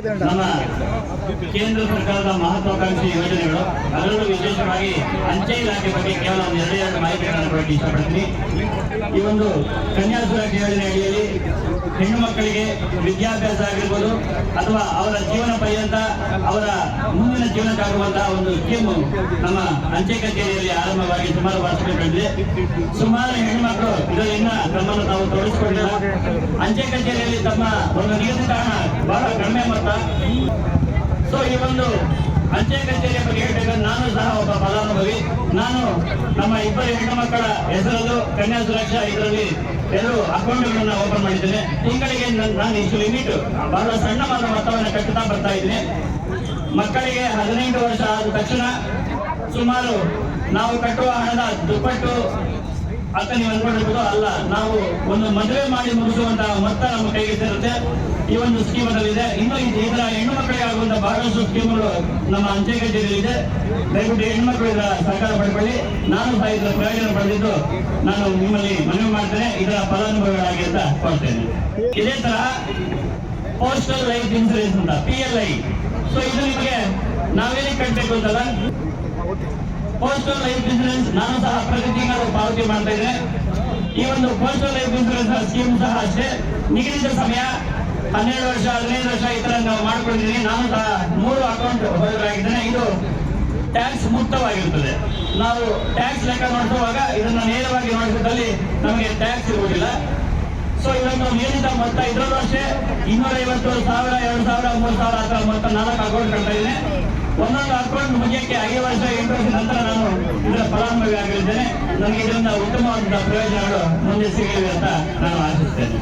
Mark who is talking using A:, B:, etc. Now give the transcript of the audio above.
A: ನಮ್ಮ ಕೇಂದ್ರ ಸರ್ಕಾರದ ಮಹತ್ವಾಕಾಂಕ್ಷಿ ಯೋಜನೆಗಳು, ಅದರಲ್ಲೂ ವಿಶೇಷವಾಗಿ ಅಂಚೆ ಇಲಾಖೆ ಬಗ್ಗೆ ಕೇವಲ ಒಂದು ಎರಡು ಎರಡು ಮಾಹಿತಿಗಳನ್ನು ಕೊಡಕ್ಕೆ ಇಷ್ಟಪಡ್ತೀನಿ. ಈ ಒಂದು ಕನ್ಯಾ ಯೋಜನೆಯಲ್ಲಿ ಹೆಣ್ಣು ಮಕ್ಕಳಿಗೆ ವಿದ್ಯಾಭ್ಯಾಸ ಆಗಿರ್ಬೋದು ಅಥವಾ ಅವರ ಜೀವನ ಪರ್ಯಂತ ಅವರ ಮುಂದಿನ ಜೀವನಕ್ಕಾಗುವಂತಹ ಒಂದು ಸ್ಕೀಮ್ ನಮ್ಮ ಅಂಚೆ ಕಚೇರಿಯಲ್ಲಿ ಆರಂಭವಾಗಿ ಸುಮಾರು ವರ್ಷಗಳು ಸುಮಾರು ಹೆಣ್ಣು ಮಕ್ಕಳು ಇದರಿಂದ ತಮ್ಮನ್ನು ತಾವು ತೊಡಗಿಸಿಕೊಂಡಿಲ್ಲ ಅಂಚೆ ಕಚೇರಿಯಲ್ಲಿ ತಮ್ಮ ಒಂದು ನಿಗದಿತ ಹಣ ಬಹಳ ಕಡಿಮೆ ಮೊತ್ತ. ಸೊ ಈ ಒಂದು ಅಂಚೆ ಕಚೇರಿಯ ಬಗ್ಗೆ ಹೇಳಬೇಕಂದ್ರೆ ನಾನು ಸಹ ಒಬ್ಬ ಫಲಾನುಭವಿ ನಾನು ನಮ್ಮ ಇಬ್ಬರು ಹೆಣ್ಣು ಮಕ್ಕಳ ಹೆಸರಲ್ಲೂ ಕನ್ಯಾ ಸುರಕ್ಷಾ ಇದರಲ್ಲಿ ಎರಡು ಅಕೌಂಟ್ಗಳನ್ನ ಓಪನ್ ಮಾಡಿದ್ದೇನೆ. ತಿಂಗಳಿಗೆ ನನ್- ಇಷ್ಟು ಲಿಮಿಟ್ ಬಹಳ ಸಣ್ಣ ಮಾತ್ರ ಮೊತ್ತವನ್ನು ಕಟ್ಟುತ್ತಾ ಬರ್ತಾ ಇದ್ದೇನೆ. ಮಕ್ಕಳಿಗೆ ಹದಿನೆಂಟು ವರ್ಷ ಆದ ತಕ್ಷಣ ಸುಮಾರು ನಾವು ಕಟ್ಟುವ ಹಣದ ದುಪ್ಪಟ್ಟು ಅಂತ ನೀವು ಅನ್ಕೊಂಡಿರ್ಬೋದು. ಅಲ್ಲ, ನಾವು ಒಂದು ಮದುವೆ ಮಾಡಿ ಮುಗಿಸುವಂತಹ ಮೊತ್ತ ನಮ್ಮ ಕೈಗೆ ಸೇರುತ್ತೆ. ಈ ಒಂದು ಸ್ಕೀಮ್ ಇದೆ ಇನ್ನು ಇದು- ಇದರ ಹೆಣ್ಣು ಮಕ್ಕಳಿಗೆ ಆಗುವಂತಹ ಬಹಳಷ್ಟು ಸ್ಕೀಮ್ಗಳು ನಮ್ಮ ಅಂಚೆ ಕಚೇರಿಯಲ್ಲಿದೆ. ದಯವಿಟ್ಟು ಹೆಣ್ಮಕ್ಳು ಇದರ ಸಹಕಾರ ಪಡ್ಕೊಳ್ಳಿ. ನಾನು ಸಹ ಇದರ ಪ್ರಯೋಜನ ಪಡೆದಿದ್ದು ನಾನು ನಿಮ್ಮಲ್ಲಿ ಮನವಿ ಮಾಡ್ತೇನೆ. ಇದರ ಫಲಾನುಭವಿಗಳಾಗಿ ಅಂತ ಕೊಡ್ತೇನೆ. ಇದೇ ತರ ಪೋಸ್ಟಲ್ ಲೈಫ್ ಇನ್ಸೂರೆನ್ಸ್ ಅಂತ ಪಿ ಎಲ್ ಐ ಸೊ ಇದು ನಿಮಗೆ ನಾವೇನೇ ಕಟ್ಟಬೇಕು ಅಂತಲ್ಲ? ಪೋಸ್ಟಲ್ ಲೈಫ್ ಇನ್ಸೂರೆನ್ಸ್ ನಾನು ಸಹ ಪ್ರತಿ ತಿಂಗಳು ಪಾವತಿ ಮಾಡ್ತಾ ಇದ್ದೇನೆ. ಈ ಒಂದು ಪೋಸ್ಟಲ್ ಲೈಫ್ ಇನ್ಸೂರೆನ್ಸ್ ಸ್ಕೀಮ್ ಸಹ ಅಷ್ಟೇ. ನಿಗದಿತ ಸಮಯ, ಹನ್ನೆರಡು ವರ್ಷ, ಹದಿನೈದು ವರ್ಷ ಈ ತರ ನಾವು ಮಾಡ್ಕೊಂಡಿದ್ದೀನಿ ನಾನು ಸಹ ಮೂರು ಅಕೌಂಟ್ ಹೊರಗಿದ್ದೇನೆ ಇದು ಟ್ಯಾಕ್ಸ್ ಮುಕ್ತವಾಗಿರುತ್ತದೆ. ನಾವು ಟ್ಯಾಕ್ಸ್ ಲೆಕ್ಕ ಮಾಡಿಸುವಾಗ ಇದನ್ನು ನೇರವಾಗಿ ನೋಡಿದಲ್ಲಿ ನಮಗೆ ಟ್ಯಾಕ್ಸ್ ಇರುವುದಿಲ್ಲ. ಸೊ ಇದನ್ನು ನಿಗದಿತ ಮೊತ್ತ ಇದರಲ್ಲೂ ಅಷ್ಟೇ. ಇನ್ನೂರೈವತ್ತು ಸಾವಿರ, ಎರಡು ಸಾವಿರ, ಮೂರು ಸಾವಿರ ಅಥವಾ ಮೊತ್ತ ನಾಲ್ಕು ಅಕೌಂಟ್ ಕಟ್ತಾ ಇದ್ದೇನೆ. ಒಂದೊಂದು ಅಕೌಂಟ್ ಮುಗಿಯಕ್ಕೆ ಐದು ವರ್ಷ, ಎಂಟು ವರ್ಷದ ನಂತರ ನಾನು ಇದರ ಫಲಾನುಭವಿ ಆಗಿರುತ್ತೇನೆ ನನಗೆ ಇದರಿಂದ ಉತ್ತಮವಾದ ಪ್ರಯೋಜನಗಳು ಮುಂದೆ ಸಿಗಲಿವೆ ಅಂತ ನಾನು ಆಶಿಸ್ತೇನೆ.